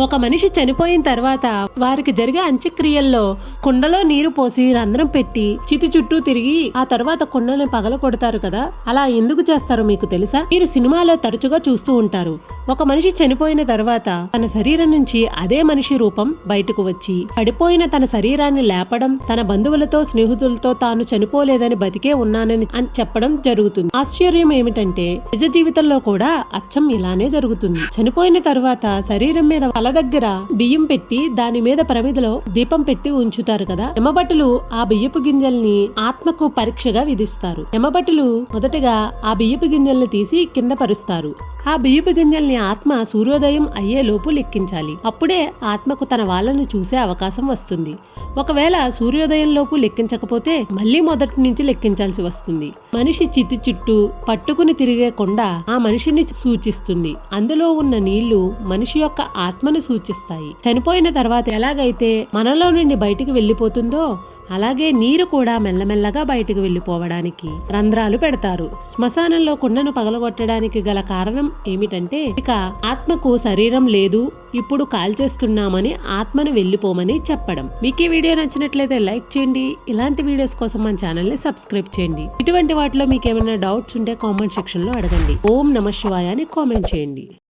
ఒక మనిషి చనిపోయిన తర్వాత వారికి జరిగే అంత్యక్రియల్లో కుండలో నీరు పోసి రంధ్రం పెట్టి చితి చుట్టూ తిరిగి ఆ తర్వాత కుండల్ని పగల కొడతారు కదా? అలా ఎందుకు చేస్తారో మీకు తెలుసా? మీరు సినిమాలో తరచుగా చూస్తూ ఉంటారు. ఒక మనిషి చనిపోయిన తర్వాత తన శరీరం నుంచి అదే మనిషి రూపం బయటకు వచ్చి పడిపోయిన తన శరీరాన్ని లేపడం తన బంధువులతో స్నేహితులతో తాను చనిపోలేదని బతికే ఉన్నానని అని చెప్పడం జరుగుతుంది. ఆశ్చర్యం ఏమిటంటే నిజ జీవితంలో కూడా అచ్చం ఇలానే జరుగుతుంది. చనిపోయిన తర్వాత శరీరం మీద తల దగ్గర బియ్యం పెట్టి దాని మీద ప్రమిదలో దీపం పెట్టి ఉంచుతారు కదా. యమభటులు ఆ బియ్యపు గింజల్ని ఆత్మకు పరీక్షగా విధిస్తారు. యమభటులు మొదటగా ఆ బియ్యపు గింజల్ని తీసి కింద పరుస్తారు. ఆ బియ్యపు గింజల్ని ఆత్మ సూర్యోదయం అయ్యేలోపు లెక్కించాలి. అప్పుడే ఆత్మకు తన వాళ్ళను చూసే అవకాశం వస్తుంది. ఒకవేళ సూర్యోదయం లోపు లెక్కించకపోతే మళ్ళీ మొదటి నుంచి లెక్కించాల్సి వస్తుంది. మనిషి చితి చుట్టూ పట్టుకుని తిరిగే కొండ ఆ మనిషిని సూచిస్తుంది. అందులో ఉన్న నీళ్ళు మనిషి యొక్క ఆత్మను సూచిస్తాయి. చనిపోయిన తర్వాత ఎలాగైతే మనలో నుండి బయటికి వెళ్ళిపోతుందో అలాగే నీరు కూడా మెల్లమెల్లగా బయటకు వెళ్ళిపోవడానికి రంధ్రాలు పెడతారు. శ్మశానంలో కుండను పగలగొట్టడానికి గల కారణం ఏమిటంటే ఇక ఆత్మకు శరీరం లేదు ఇప్పుడు కాల్చేస్తున్నామని ఆత్మను వెళ్ళిపోమని చెప్పడం. మీకు ఈ వీడియో నచ్చినట్లయితే లైక్ చేయండి. ఇలాంటి వీడియోస్ కోసం మన ఛానల్ని సబ్స్క్రైబ్ చేయండి. ఇటువంటి వాటిలో మీకు ఏమైనా డౌట్స్ ఉంటే కామెంట్ సెక్షన్లో అడగండి. ఓం నమ శివాయ అని కామెంట్ చేయండి.